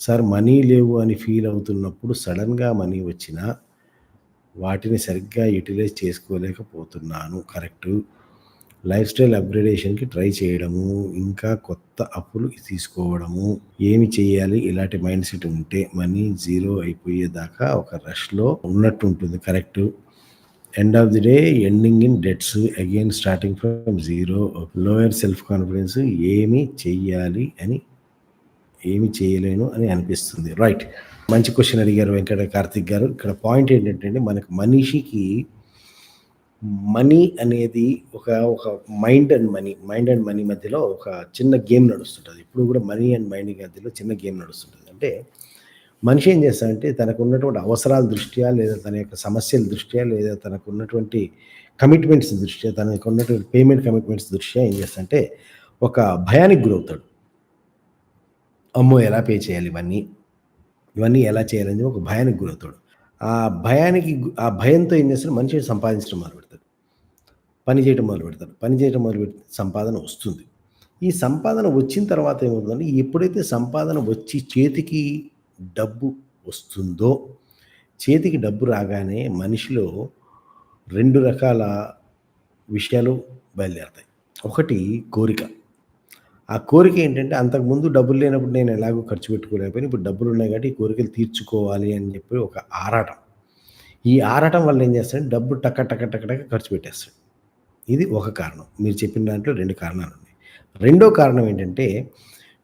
Sir money లేవు అని feel అవుతున్నప్పుడు సడన్‌గా మనీ వచ్చినా, వాటిని సరిగ్గా యుటిలైజ్ చేసుకోలేకపోతున్నాను. కరెక్ట్ లైఫ్ స్టైల్ అప్‌గ్రేడేషన్‌కి ట్రై చేయడము, ఇంకా కొత్త అప్పులు తీసుకోవడము. ఏమి చేయాలి? ఇలాంటి మైండ్ సెట్ ఉంటే మనీ జీరో అయిపోయేదాకా ఒక రష్‌లో ఉన్నట్టు ఉంటుంది correct end of the day ending in debts again starting from zero. Lower self confidence ఏమి చెయ్యాలి అని ఏమి చేయలేను అని అనిపిస్తుంది. రైట్. మంచి క్వశ్చన్ అడిగారు వెంకట కార్తిక్ గారు. ఇక్కడ పాయింట్ ఏంటంటే మనకు మనిషికి మనీ అనేది ఒక ఒక mind and money, mind and money మధ్యలో ఒక చిన్న గేమ్ నడుస్తుంటుంది ఇప్పుడు కూడా మనీ అండ్ మైండ్ మధ్యలో చిన్న గేమ్ నడుస్తుంటుంది అంటే మనిషి ఏం చేస్తాడంటే తనకున్నటువంటి అవసరాల దృష్ట్యా లేదా తన యొక్క సమస్యల దృష్ట్యా లేదా తనకున్నటువంటి కమిట్మెంట్స్ దృష్ట్యా తనకు ఉన్నటువంటి పేమెంట్ కమిట్మెంట్స్ దృష్ట్యా ఏం చేస్తాడంటే ఒక భయానికి గురవుతాడు. అమ్మో! ఎలా పే చేయాలి ఇవన్నీ? ఇవన్నీ ఎలా చేయాలని ఒక భయానికి గురవుతాడు. ఆ భయానికి ఆ భయంతో ఏం చేస్తాడు మనిషి సంపాదించడం మొదలుపెడతాడు. పని చేయటం మొదలుపెడతాడు. పని చేయటం మొదలుపెడితే సంపాదన వస్తుంది. ఈ సంపాదన వచ్చిన తర్వాత ఏమవుతుందంటే ఎప్పుడైతే సంపాదన వచ్చి చేతికి డబ్బు వస్తుందో, చేతికి డబ్బు రాగానే మనిషిలో రెండు రకాల విషయాలు బయలుదేరతాయి. ఒకటి కోరిక. ఆ కోరిక ఏంటంటే అంతకుముందు డబ్బులు లేనప్పుడు నేను ఎలాగో ఖర్చు పెట్టుకోలేకపోయినా ఇప్పుడు డబ్బులు ఉన్నాయి కాబట్టి ఈ కోరికలు తీర్చుకోవాలి అని చెప్పి ఒక ఆరాటం. ఈ ఆరాటం వల్ల ఏం చేస్తాడు డబ్బు టక టక టక్క టక్క ఖర్చు పెట్టేస్తాడు. ఇది ఒక కారణం. మీరు చెప్పిన దాంట్లో రెండు కారణాలు ఉన్నాయి రెండో కారణం ఏంటంటే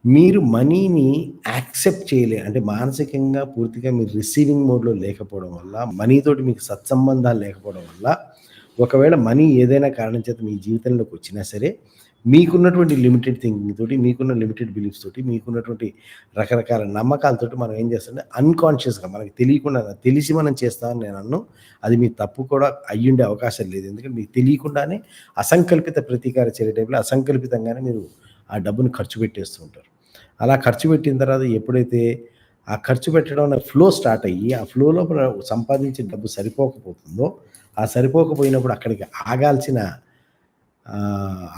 మీరు మనీని యాక్సెప్ట్ చేయలే అంటే మానసికంగా పూర్తిగా మీరు రిసీవింగ్ మోడ్‌లో లేకపోవడం వల్ల, మనీ తోటి మీకు సత్సంబంధాలు లేకపోవడం వల్ల, ఒకవేళ మనీ ఏదైనా కారణం చేత మీ జీవితంలోకి వచ్చినా సరే, మీకున్నటువంటి లిమిటెడ్ థింకింగ్ తోటి, మీకున్న లిమిటెడ్ బిలీఫ్స్ తోటి, మీకున్నటువంటి రకరకాల నమ్మకాలతోటి మనం ఏం చేస్తుంటే అన్‌కాన్షియస్‌గా మనకు తెలియకుండా తెలిసి మనం చేస్తామని నేను అన్ను అది మీ తప్పు కూడా అయ్యుండే అవకాశం లేదు. ఎందుకంటే మీకు తెలియకుండానే అసంకల్పిత ప్రతీకార చర్య టైప్‌లో అసంకల్పితంగానే మీరు ఆ డబ్బును ఖర్చు పెట్టేస్తూ ఉంటారు. అలా ఖర్చు పెట్టిన తర్వాత ఎప్పుడైతే ఆ ఖర్చు పెట్టడం అనే ఫ్లో స్టార్ట్ అయ్యి, ఆ ఫ్లో లోపల సంపాదించిన డబ్బు సరిపోకపోతుందో, ఆ సరిపోకపోయినప్పుడు అక్కడికి ఆగాల్సిన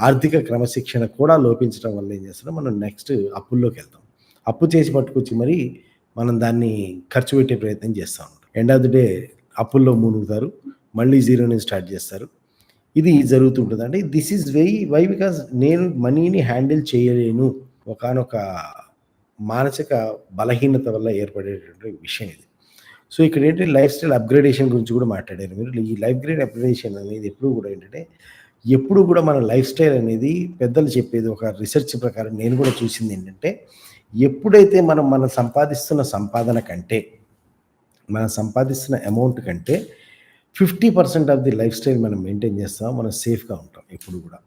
ఆర్థిక క్రమశిక్షణ కూడా లోపించడం వల్ల ఏం చేస్తున్నాం మనం నెక్స్ట్ అప్పుల్లోకి వెళ్తాం అప్పు చేసి పట్టుకొచ్చి మరి మనం దాన్ని ఖర్చు పెట్టే ప్రయత్నం చేస్తూ ఉంటాం. ఎండ్ ఆఫ్ ది డే అప్పుల్లో మునుగుతారు. మళ్ళీ జీరో నుంచి స్టార్ట్ చేస్తారు. ఇది జరుగుతుంటుంది అంటే this is why why because నేను మనీని హ్యాండిల్ చేయలేను. ఒకానొక మానసిక బలహీనత వల్ల ఏర్పడేటటువంటి విషయం ఇది. సో ఇక్కడ ఏంటంటే లైఫ్ స్టైల్ అప్‌గ్రేడేషన్ గురించి కూడా మాట్లాడారు మీరు. ఈ లైఫ్ గ్రేడ్ అప్‌గ్రేడేషన్ అనేది ఎప్పుడు కూడా ఏంటంటే, ఎప్పుడు కూడా మన లైఫ్ స్టైల్ అనేది పెద్దలు చెప్పేది ఒక రీసెర్చ్ ప్రకారం నేను కూడా చూసింది ఏంటంటే, ఎప్పుడైతే మనం మనం సంపాదిస్తున్న సంపాదన కంటే, మనం సంపాదిస్తున్న అమౌంట్ కంటే 50% ఆఫ్ ది లైఫ్ స్టైల్ మనం మెయింటైన్ చేస్తాం. మనం సేఫ్‌గా ఉంటాం ఎప్పుడు కూడా.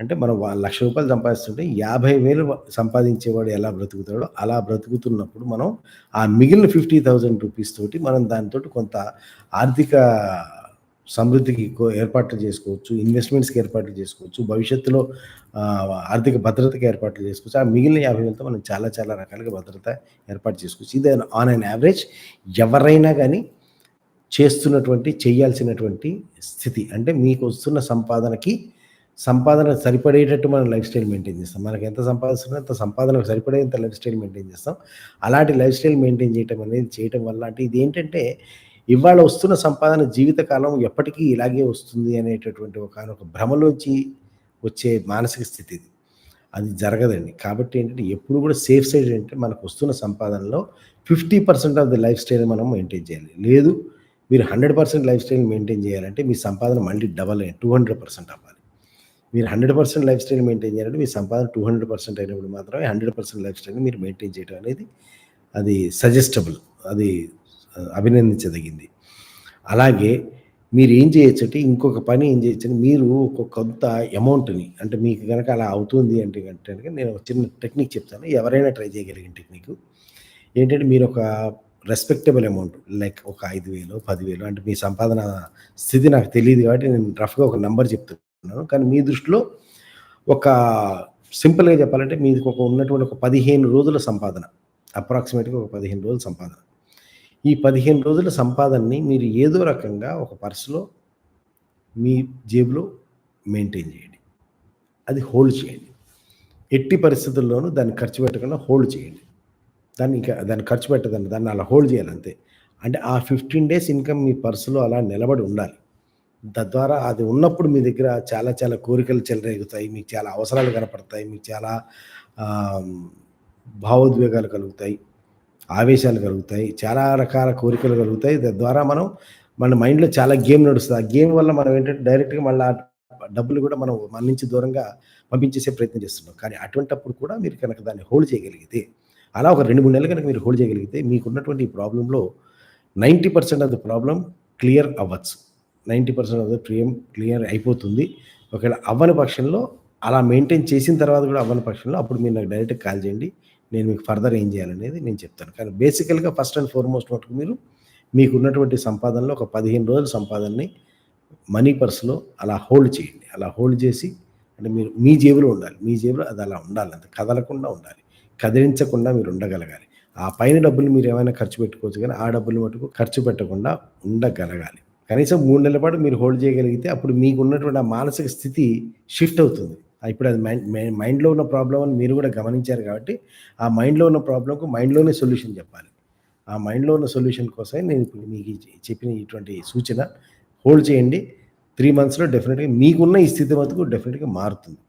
అంటే మనం వ రూ. 1,00,000 సంపాదిస్తుంటే 50,000 సంపాదించేవాడు ఎలా బ్రతుకుతాడో అలా బ్రతుకుతున్నప్పుడు మనం ఆ మిగిలిన 50,000 రూపీస్ తోటి మనం దానితోటి కొంత ఆర్థిక సమృద్ధికి ఏర్పాట్లు చేసుకోవచ్చు. ఇన్వెస్ట్‌మెంట్స్‌కి ఏర్పాట్లు చేసుకోవచ్చు. భవిష్యత్తులో ఆర్థిక భద్రతకి ఏర్పాట్లు చేసుకోవచ్చు. ఆ మిగిలిన 50,000తో మనం చాలా చాలా రకాలుగా భద్రత ఏర్పాటు చేసుకోవచ్చు. ఇది ఆన్ అన్ యావరేజ్ ఎవరైనా కానీ చేస్తున్నటువంటి చేయాల్సినటువంటి స్థితి. అంటే మీకు వస్తున్న సంపాదనకి సంపాదన సరిపడేటట్టు మనం లైఫ్ స్టైల్ మెయింటైన్ చేస్తాం. మనకు ఎంత సంపాదిస్తున్నా అంత సంపాదనకు సరిపడేంత లైఫ్ స్టైల్ మెయింటైన్ చేస్తాం. అలాంటి లైఫ్ స్టైల్ మెయింటైన్ చేయటం అనేది చేయటం వల్ల అంటే ఇది ఏంటంటే ఇవాళ వస్తున్న సంపాదన జీవితకాలం ఎప్పటికీ ఇలాగే వస్తుంది అనేటటువంటి ఒక భ్రమలోంచి వచ్చే మానసిక స్థితి ఇది. అది జరగదండి. కాబట్టి ఏంటంటే ఎప్పుడు కూడా సేఫ్ సైడ్ అంటే మనకు వస్తున్న సంపాదనలో 50% ఆఫ్ ది లైఫ్ స్టైల్ మనం మెయింటైన్ చేయాలి. లేదు మీరు 100% లైఫ్ స్టైల్ మెయింటైన్ చేయాలంటే మీ సంపాదన మళ్ళీ డబల్ అయ్యి 200% అవ్వాలి. మీరు 100% లైఫ్ స్టైల్ మెయింటైన్ చేయాలంటే మీ సంపాదన 200% అయినప్పుడు మాత్రమే 100% లైఫ్ స్టైల్‌ని మీరు మెయింటైన్ చేయడం అనేది అది సజెస్టబుల్. అది అభినందించదగింది. అలాగే మీరు ఏం చేయొచ్చంటే ఇంకొక పని ఏం చేయొచ్చంటే మీరు ఒక కొంత అమౌంట్‌ని అంటే మీకు కనుక అలా అవుతుంది అంటే గనుక నేను ఒక చిన్న టెక్నిక్ చెప్తాను. ఎవరైనా ట్రై చేయగలిగిన టెక్నిక్ ఏంటంటే మీరు ఒక రెస్పెక్టబుల్ అమౌంట్ లైక్ ఒక ఐదు వేలు పదివేలు అంటే మీ సంపాదన స్థితి నాకు తెలియదు కాబట్టి నేను రఫ్‌గా ఒక నెంబర్ చెప్తున్నాను. కానీ మీ దృష్టిలో ఒక సింపుల్‌గా చెప్పాలంటే మీకు ఒక ఉన్నటువంటి ఒక 15 రోజుల సంపాదన. అప్రాక్సిమేట్‌గా ఒక 15 రోజుల సంపాదన. ఈ 15 రోజుల సంపాదనని మీరు ఏదో రకంగా ఒక పర్సులో మీ జేబులో మెయింటైన్ చేయండి. అది హోల్డ్ చేయండి. ఎట్టి పరిస్థితుల్లోనూ దాన్ని ఖర్చు పెట్టకుండా హోల్డ్ చేయండి. దాన్ని ఇంకా దాన్ని ఖర్చు పెట్టదండి దాన్ని అలా హోల్డ్ చేయాలి అంతే అంటే ఆ ఫిఫ్టీన్ డేస్ ఇన్కమ్ మీ పర్సులో అలా నిలబడి ఉండాలి తద్వారా అది ఉన్నప్పుడు మీ దగ్గర చాలా చాలా కోరికలు చెలరేగుతాయి మీకు చాలా అవసరాలు కనపడతాయి మీకు చాలా భావోద్వేగాలు కలుగుతాయి ఆవేశాలు కలుగుతాయి చాలా రకాల కోరికలు కలుగుతాయి. తద్వారా మనం మన మైండ్లో చాలా గేమ్ నడుస్తుంది. ఆ గేమ్ వల్ల మనం ఏంటంటే డైరెక్ట్గా మళ్ళీ డబ్బులు కూడా మనం మన నుంచి దూరంగా పంపించేసే ప్రయత్నం చేస్తున్నాం. కానీ అటువంటప్పుడు కూడా మీరు కనుక దాన్ని హోల్డ్ చేయగలిగితే అలా ఒక రెండు మూడు నెలలు కనుక మీరు హోల్డ్ చేయగలిగితే మీకున్నటువంటి ఈ ప్రాబ్లంలో ninety percent of the problem clear అవ్వచ్చు. Ninety percent of the problem clear అయిపోతుంది. ఒకవేళ అవ్వని పక్షంలో అలా మెయింటైన్ చేసిన తర్వాత కూడా అవ్వని పక్షంలో అప్పుడు మీరు నాకు డైరెక్ట్ కాల్ చేయండి. నేను మీకు ఫర్దర్ ఏం చేయాలనేది నేను చెప్తాను. కానీ బేసికల్గా ఫస్ట్ అండ్ ఫార్మోస్ట్ మటుకు మీరు మీకు ఉన్నటువంటి సంపాదనలో ఒక పదిహేను రోజుల సంపాదనని మనీ పర్స్లో అలా హోల్డ్ చేయండి. అలా హోల్డ్ చేసి అంటే మీరు మీ జేబులో ఉండాలి. మీ జేబులో అది అలా ఉండాలి. అంత కదలకుండా ఉండాలి. కదిలించకుండా మీరు ఉండగలగాలి. ఆ పైన డబ్బులు మీరు ఏమైనా ఖర్చు పెట్టుకోవచ్చు కానీ ఆ డబ్బులు మటుకు ఖర్చు పెట్టకుండా ఉండగలగాలి. కనీసం మూడు నెలల పాటు మీరు హోల్డ్ చేయగలిగితే అప్పుడు మీకు ఉన్నటువంటి ఆ మానసిక స్థితి షిఫ్ట్ అవుతుంది. ఇప్పుడు అది మైండ్ మైండ్లో ఉన్న ప్రాబ్లం అని మీరు కూడా గమనించారు కాబట్టి ఆ మైండ్లో ఉన్న ప్రాబ్లంకు మైండ్లోనే సొల్యూషన్ చెప్పాలి. ఆ మైండ్లో ఉన్న సొల్యూషన్ కోసమే నేను ఇప్పుడు మీకు చెప్పిన ఇటువంటి సూచన. హోల్డ్ చేయండి. త్రీ మంత్స్లో డెఫినెట్గా మీకున్న ఈ స్థితి మటుకు డెఫినెట్గా మారుతుంది.